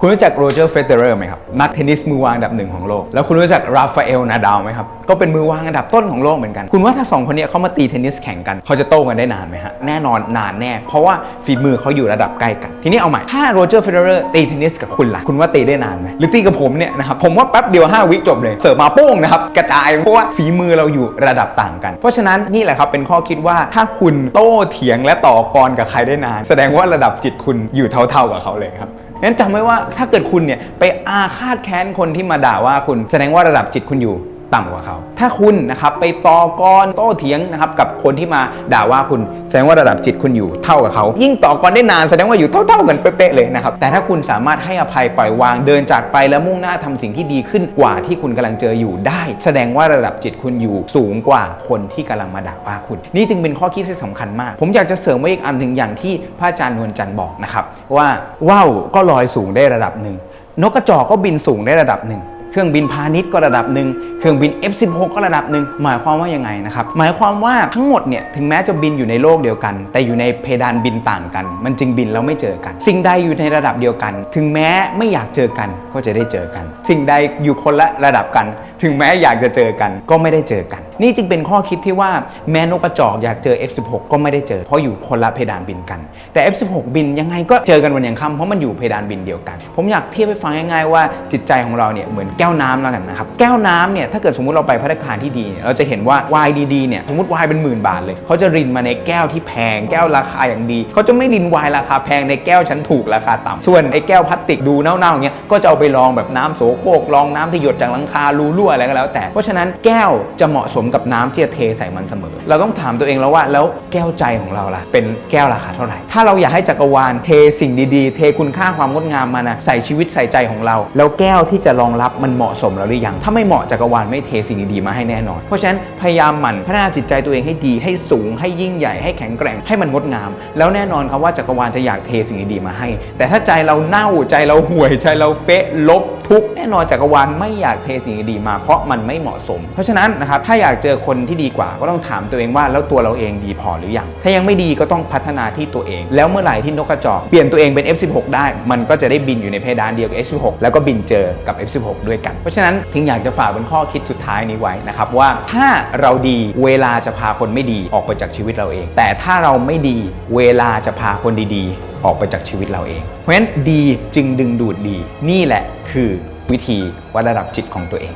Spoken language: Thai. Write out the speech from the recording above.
คุณรู้จักโรเจอร์เฟเดอร์ไหมครับ นักเทนนิสมือวางอันดับหนึ่งของโลก แล้วคุณรู้จักราฟาเอลนาดาลไหมครับ ก็เป็นมือวางอันดับต้นของโลกเหมือนกัน คุณว่าถ้าสองคนนี้เขามาตีเทนนิสแข่งกัน เขาจะโต้กันได้นานไหมฮะ แน่นอนนานแน่ เพราะว่าฝีมือเขาอยู่ระดับใกล้กัน ทีนี้เอาใหม่ ถ้าโรเจอร์เฟเดอร์ตีเทนนิสกับคุณล่ะ คุณว่าตีได้นานไหมหรือตีกับผมเนี่ยนะครับ ผมว่าแป๊บเดียว 5 วิจบเลย เสิร์ฟมาโป้งนะครับ กระจายเพราะว่าฝีมือเราอยู่ระดับต่างกัน เพราะฉะนั้นนี่แหละครับเป็นข้อคิดว่าถ้าคุณโต้เถียงและต่อกรกับใครได้นาน แสดงว่าระดับจิตคุณอยู่เท่าๆกับเขาเลยครับงั้นจำไว้ว่าถ้าเกิดคุณเนี่ยไปอาฆาตแค้นคนที่มาด่าว่าคุณ แสดงว่าระดับจิตคุณอยู่ ต่ำกว่าเขา ถ้าคุณนะครับไปต่อกรโต้เถียงนะครับกับคนที่มาด่าว่าคุณแสดงว่าระดับจิตคุณอยู่เท่ากับเขา ยิ่งต่อกรได้นานแสดงว่าอยู่เท่าๆกันเป๊ะๆเลยนะครับ แต่ถ้าคุณสามารถให้อภัยปล่อยวางเดินจากไปแล้วมุ่งหน้าทำสิ่งที่ดีขึ้นกว่าที่คุณกำลังเจออยู่ได้ แสดงว่าระดับจิตคุณอยู่สูงกว่าคนที่กำลังมาด่าว่าคุณ นี่จึงเป็นข้อคิดที่สำคัญมาก ผมอยากจะเสริมไว้อีกอันหนึ่งอย่างที่พระอาจารย์นวลจันทร์บอกนะครับว่าว่าวก็ลอยสูงได้ระดับหนึ่งนกกระจอกก็บินสูงได้ระดับหนึ่ง เครื่องบินพาณิชย์ก็ระดับหนึ่งเครื่องบิน F16 ก็ระดับหนึ่งหมายความว่ายังไงนะครับหมายความว่าทั้งหมดเนี่ยถึงแม้จะบินอยู่ในโลกเดียวกัน แต่อยู่ในเพดานบินต่างกัน มันจึงบินแล้วไม่เจอกัน สิ่งใดอยู่ในระดับเดียวกัน ถึงแม้ไม่อยากเจอกันก็จะได้เจอกัน สิ่งใดอยู่คนละระดับกัน ถึงแม้อยากจะเจอกันก็ไม่ได้เจอกัน นี่จึงเป็นข้อคิดที่ว่าแม้นกกระจอกอยากเจอ F16 ก็ไม่ได้เจอ เพราะอยู่คนละเพดานบินกัน แต่ F16 บินยังไงก็เจอกันวันยังค่ำเพราะมันอยู่เพดานบินเดียวกัน ผมอยากเทียบให้ฟังง่ายๆว่าจิตใจของเราเนี่ยเหมือนแก้วน้ำแล้วกันนะครับ แก้วน้ำเนี่ยถ้าเกิดสมมุติเราไปพัฒนาคารที่ดีเนี่ยเราจะเห็นว่าไวน์ดีๆเนี่ยสมมติไวน์เป็นหมื่นบาทเลยเขาจะรินมาในแก้วที่แพง แก้วราคาอย่างดีเขาจะไม่รินไวน์ราคาแพงในแก้วชั้นถูกราคาต่ำส่วนไอ้แก้วพลาสติกดูเน่าๆอย่างเงี้ยก็จะเอาไปลองแบบน้ำโสโครกลองน้ำที่หยดจากหลังคารูรั่วอะไรก็แล้วแต่ เพราะฉะนั้นแก้วจะเหมาะสมกับน้ำที่จะเทใส่มันเสมอ เราต้องถามตัวเองแล้วว่าแล้วแก้วใจของเราล่ะเป็นแก้วราคาเท่าไหร่ ถ้าเราอยากให้จักรวาลเทสิ่งดีๆ เทคุณค่าความงดงามมานะใส่ชีวิตใส่ใจของเรา แล้วแก้วที่จะรองรับมันเหมาะสมแล้วหรือยัง ถ้าไม่เหมาะจักรวาลไม่เทสิ่งดีๆมาให้แน่นอน เพราะฉะนั้นพยายามหมั่นพัฒนาจิตใจตัวเองให้ดีให้สูง ให้ยิ่งใหญ่ให้แข็งแกร่งให้มันงดงาม แล้วแน่นอนครับว่าจักรวาลจะอยากเทสิ่งดีๆมาให้ แต่ถ้าใจเราเน่าใจเราห่วยใจเราเฟะลบ ทุกแน่นอนจักรวาลไม่อยากเทสิ่งดีมาเพราะมันไม่เหมาะสม เพราะฉะนั้นนะครับถ้าอยากเจอคนที่ดีกว่าก็ต้องถามตัวเองว่าแล้วตัวเราเองดีพอหรือยัง ถ้ายังไม่ดีก็ต้องพัฒนาที่ตัวเอง แล้วเมื่อไหร่ที่นกกระจอกเปลี่ยนตัวเองเป็น F16 ได้ มันก็จะได้บินอยู่ในเพดานเดียวกับ F16 แล้วก็บินเจอกับ F16 ด้วยกัน เพราะฉะนั้นถึงอยากจะฝากเป็นข้อคิดสุดท้ายนี้ไว้นะครับว่าถ้าเราดีเวลาจะพาคนไม่ดีออกไปจากชีวิตเราเอง แต่ถ้าเราไม่ดีเวลาจะพาคนดีๆ ออกไปจากชีวิตเราเอง เพราะฉะนั้นดีจึงดึงดูดดี นี่แหละคือวิธีวัดระดับจิตของตัวเอง